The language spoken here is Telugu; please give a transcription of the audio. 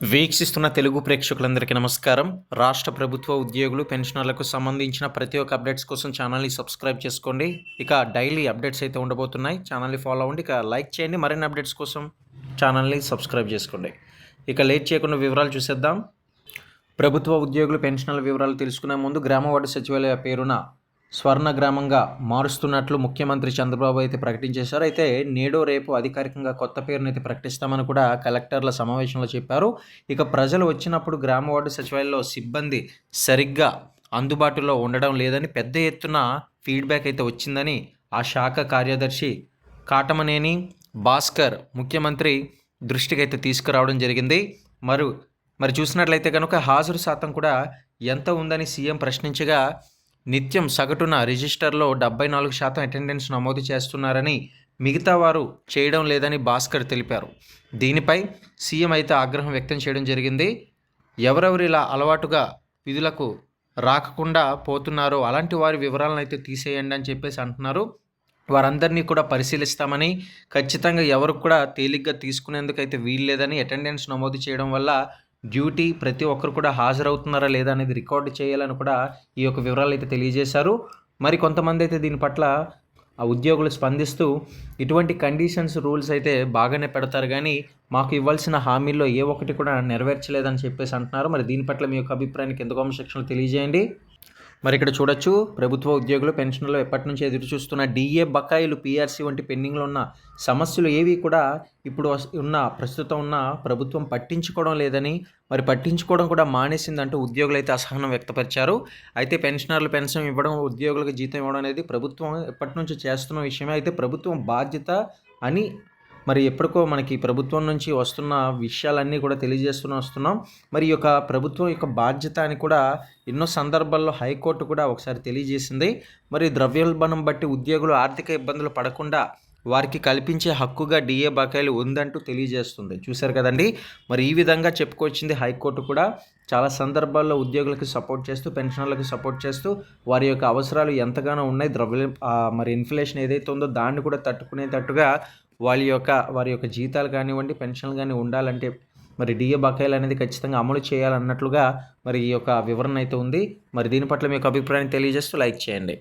వీక్షిస్తున్న తెలుగు ప్రేక్షకులందరికీ నమస్కారం. రాష్ట్ర ప్రభుత్వ ఉద్యోగులు పెన్షనర్లకు సంబంధించిన ప్రతి ఒక్క అప్డేట్స్ కోసం ఛానల్ని సబ్స్క్రైబ్ చేసుకోండి. ఇక డైలీ అప్డేట్స్ అయితే ఉండబోతున్నాయి. ఛానల్ని ఫాలో అవ్వండి. ఇక లైక్ చేయండి. మరిన్ని అప్డేట్స్ కోసం ఛానల్ని సబ్స్క్రైబ్ చేసుకోండి. ఇక లేట్ చేయకుండా వివరాలు చూసేద్దాం. ప్రభుత్వ ఉద్యోగులు పెన్షనర్ల వివరాలు తెలుసుకునే ముందు గ్రామ వార్డు సచివాలయ పేరున స్వర్ణ గ్రామంగా మారుస్తున్నట్లు ముఖ్యమంత్రి చంద్రబాబు అయితే ప్రకటించేశారు. అయితే నేడో రేపు అధికారికంగా కొత్త పేరును అయితే ప్రకటిస్తామని కూడా కలెక్టర్ల సమావేశంలో చెప్పారు. ఇక ప్రజలు వచ్చినప్పుడు గ్రామ వార్డు సచివాలయంలో సిబ్బంది సరిగ్గా అందుబాటులో ఉండడం లేదని పెద్ద ఎత్తున ఫీడ్బ్యాక్ అయితే వచ్చిందని ఆ శాఖ కార్యదర్శి కాటమనేని భాస్కర్ ముఖ్యమంత్రి దృష్టికి అయితే తీసుకురావడం జరిగింది. మరి మరి చూసినట్లయితే కనుక హాజరు శాతం కూడా ఎంత ఉందని సీఎం ప్రశ్నించగా నిత్యం సగటున రిజిస్టర్లో డెబ్బై నాలుగు శాతం అటెండెన్స్ నమోదు చేస్తున్నారని మిగతా వారు చేయడం లేదని భాస్కర్ తెలిపారు. దీనిపై సీఎం అయితే ఆగ్రహం వ్యక్తం చేయడం జరిగింది. ఎవరెవరు ఇలా అలవాటుగా విధులకు రాకుండా పోతున్నారో అలాంటి వారి వివరాలను అయితే తీసేయండి అని చెప్పేసి అంటున్నారు. వారందరినీ కూడా పరిశీలిస్తామని ఖచ్చితంగా ఎవరు కూడా తేలిగ్గా తీసుకునేందుకు అయితే వీల్లేదని అటెండెన్స్ నమోదు చేయడం వల్ల డ్యూటీ ప్రతి ఒక్కరు కూడా హాజరవుతున్నారా లేదా అనేది రికార్డు చేయాలని కూడా ఈ యొక్క వివరాలు అయితే తెలియజేశారు. మరి కొంతమంది అయితే దీని పట్ల ఆ ఉద్యోగులు స్పందిస్తూ ఇటువంటి కండిషన్స్ రూల్స్ అయితే బాగానే పెడతారు కానీ మాకు ఇవ్వాల్సిన హామీల్లో ఏ ఒక్కటి కూడా నెరవేర్చలేదని చెప్పేసి అంటున్నారు. మరి దీని పట్ల మీ యొక్క అభిప్రాయాన్ని కింద కామెంట్ సెక్షన్లో తెలియజేయండి? మరి ఇక్కడ చూడొచ్చు ప్రభుత్వ ఉద్యోగులు పెన్షన్లు ఎప్పటి నుంచి ఎదురు చూస్తున్న డిఏ బకాయిలు పీఆర్సీ వంటి పెండింగ్లో ఉన్న సమస్యలు ఏవి కూడా ఇప్పుడు ఉన్న ప్రస్తుతం ఉన్న ప్రభుత్వం పట్టించుకోవడం లేదని మరి పట్టించుకోవడం కూడా మానేసిందంటూ ఉద్యోగులు అయితే అసహనం వ్యక్తపరిచారు. అయితే పెన్షనర్లు పెన్షన్ ఇవ్వడం ఉద్యోగులకు జీతం ఇవ్వడం అనేది ప్రభుత్వం ఎప్పటి నుంచి చేస్తున్న విషయమే. అయితే ప్రభుత్వం బాధ్యత అని మరి ఎప్పటికో మనకి ప్రభుత్వం నుంచి వస్తున్న విషయాలన్నీ కూడా తెలియజేస్తూనే వస్తున్నాం. మరి ఈ యొక్క ప్రభుత్వం యొక్క బాధ్యత అని కూడా ఎన్నో సందర్భాల్లో హైకోర్టు కూడా ఒకసారి తెలియజేసింది. మరి ద్రవ్యోల్బణం బట్టి ఉద్యోగులు ఆర్థిక ఇబ్బందులు పడకుండా వారికి కల్పించే హక్కుగా డిఏ బకాయిలు ఉందంటూ తెలియజేస్తుంది. చూశారు కదండి? మరి ఈ విధంగా చెప్పుకొచ్చింది హైకోర్టు కూడా. చాలా సందర్భాల్లో ఉద్యోగులకు సపోర్ట్ చేస్తూ పెన్షనర్లకు సపోర్ట్ చేస్తూ వారి యొక్క అవసరాలు ఎంతగానో ఉన్నాయి. ద్రవ్య మరి ఇన్ఫ్లేషన్ ఏదైతే ఉందో దాన్ని కూడా తట్టుకునేటట్టుగా వాళ్ళ యొక్క వారి యొక్క జీతాలు కానివ్వండి పెన్షన్లు కానీ ఉండాలంటే మరి డిఏ బకాయిలు అనేది ఖచ్చితంగా అమలు చేయాలన్నట్లుగా మరి ఈ యొక్క వివరణ అయితే ఉంది. మరి దీని పట్ల మీ యొక్క అభిప్రాయాన్ని తెలియజేస్తూ లైక్ చేయండి.